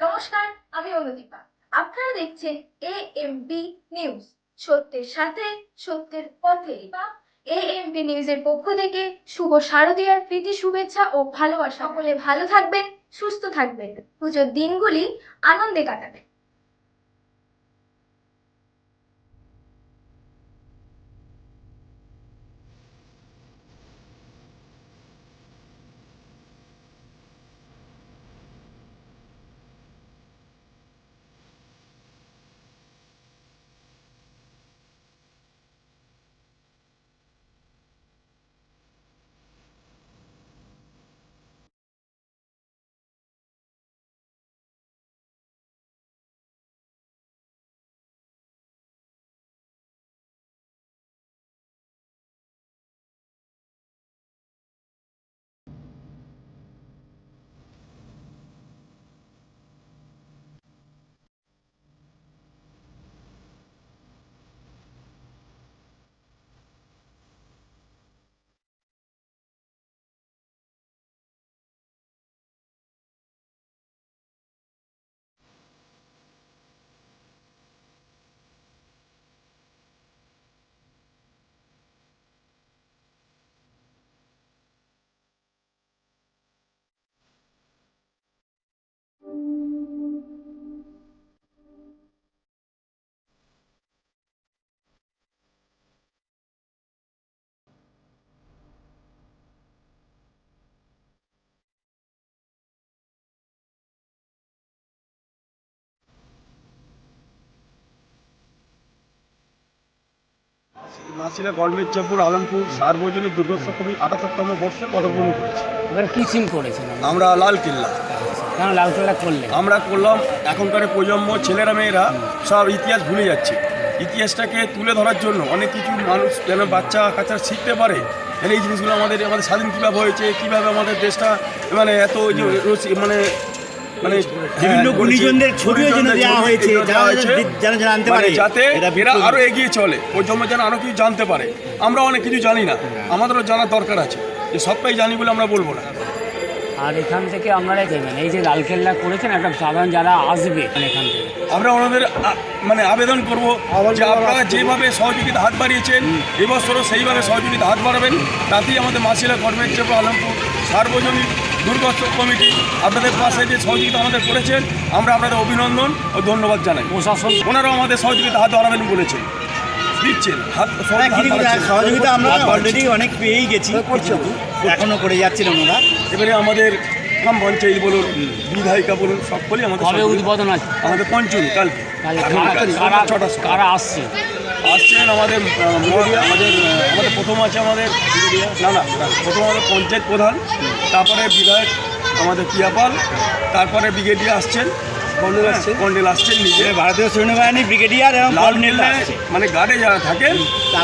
নমস্কার, আমি অনুদীপা আপনারা দেখছেন এ এম বি নিউজ সত্যের সাথে সত্যের পথে। এ এম বি নিউজের পক্ষ থেকে শুভ শারদীয়ার প্রীতি শুভেচ্ছা ও ভালোবাসা। সকলে ভালো থাকবেন, সুস্থ থাকবেন। পুজোর দিনগুলি আনন্দে কাটাবেন। নাসিরা গড়মির চাপুর আলমপুর সার্বজনীন দুর্গোৎসব কবি আটাত্তরতম বর্ষে পদার্পণ করেছে। এবার কি সিম করেছেন আমরা লাল কেল্লা কেন লালকেল্লা করলেন? আমরা করলাম এখনকার প্রজন্ম ছেলেরা মেয়েরা সব ইতিহাস ভুলে যাচ্ছে। ইতিহাসটাকে তুলে ধরার জন্য অনেক কিছু মানুষ যেন বাচ্চা কাচ্চা শিখতে পারে। যেন এই জিনিসগুলো আমাদের আমাদের স্বাধীন কীভাবে হয়েছে কীভাবে আমাদের দেশটা মানে এত মানে মানে বিভিন্ন হ্যাঁ, গুণীজনদের ছবিও যেন দেওয়া ছবি হয়েছে, দেওয়া যারা হয়েছে। যেন জানতে মানে পারে। যাতে এটা এরা বিপ্লবী। আরও এগিয়ে চলে প্রজন্ম যেন আরও কিছু জানতে পারে। আমরা অনেক কিছু জানি না আমাদেরও জানার দরকার আছে। যে সবটাই জানি বলে আমরা বলব না। আর এখান থেকে আপনারাই দেবেন এই যে লালকেল্লা করেছেন একটা সাধারণ যারা আসবে এখান থেকে। আমরা ওনাদের মানে আবেদন করব যে আপনারা যেভাবে সহযোগিতা হাত বাড়িয়েছেন এবছরও সেইভাবে সহযোগিতা হাত বাড়াবেন। তাতেই আমাদের মাসিলা গভর্নমেন্ট চেপ আলমপুর সার্বজনীন দুর্গোৎসব কমিটি আপনাদের পাশে যে সহযোগিতা আমাদের করেছেন আমরা আপনাদের অভিনন্দন ও ধন্যবাদ জানাই। প্রশাসন ওনারাও আমাদের সহযোগিতা হাত বাড়াবেন বলেছেন। দিচ্ছেন হ্যাঁ, সহযোগিতা আমরা অলরেডি অনেক পেয়েই গেছি এখনও করে যাচ্ছেন ওনারা। এবারে আমাদের গ্রাম পঞ্চায়েত বলুন বিধায়িকা বলুন সকলেই আমাদের উদ্বোধন আছে? আমাদের পঞ্চমী কালকে। কারা- কারা। কারা আসছে? আসছেন আমাদের আমাদের আমাদের প্রথম আছে আমাদের না না প্রথম আমাদের পঞ্চায়েত প্রধান তারপরে বিধায়ক আমাদের পিয়াপাল তারপরে ব্রিগেডিয়ার আসছেন কর্নেল আসছেন। কর্নেল আসছেন নিজে। ভারতীয় সৈন্যবাহিনী ব্রিগেডিয়ার এবং লাল কর্নেল মানে গার্ডে যারা থাকেন।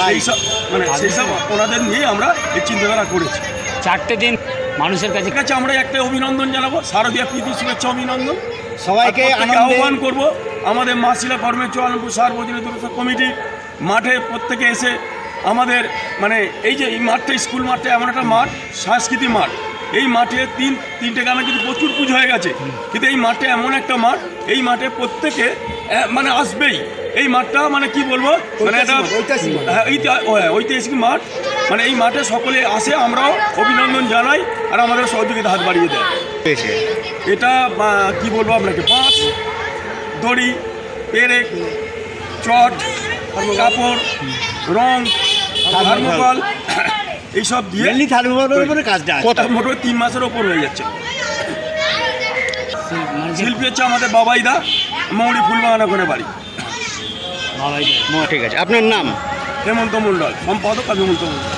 সেই সব মানে সেই সব ওনাদের নিয়ে আমরা এই চিন্তাধারা করেছি। চারটে দিন মানুষের কাছে ঠিক আছে আমরা একটা অভিনন্দন জানাব। শারদীয় প্রীতি শুভেচ্ছা অভিনন্দন। সবাইকে আহ্বান করব আমাদের মাসিলা কর্মে চুয়ানপুর সার্বজনীন দুর্গোৎসব কমিটি মাঠে প্রত্যেকে এসে আমাদের মানে এই যে এই মাঠটা স্কুল মাঠটা এমন একটা মাঠ সাংস্কৃতিক মাঠ। এই মাঠে তিন তিনটে গ্রামে কিন্তু প্রচুর পুজো হয়ে গেছে। কিন্তু এই মাঠে এমন একটা মাঠ এই মাঠে প্রত্যেকে মানে আসবেই। এই মাঠটা মানে কি বলব? মানে একটা হ্যাঁ, হ্যাঁ, ঐতিহাসিক মাঠ। মানে এই মাঠে সকলে আসে আমরাও অভিনন্দন জানাই আর আমাদের সহযোগিতা হাত বাড়িয়ে দেয়। এটা কি বলব আপনাকে? পাঁচ দড়ি পেরেক চট কাপড় রং থার্মোকল এইসব দিয়ে মেনলি থার্মোকলের উপরে কাজটা আছে। কথা মোটর তিন মাসের ওপর হয়ে যাচ্ছে। মানে শিল্পী হচ্ছে আমাদের বাবাইদা মৌরি ফুলবাগানা করে বাড়ি। ঠিক আছে। আপনার নাম? হেমন্ত মণ্ডল সম্পাদক হেমন্ত মণ্ডল।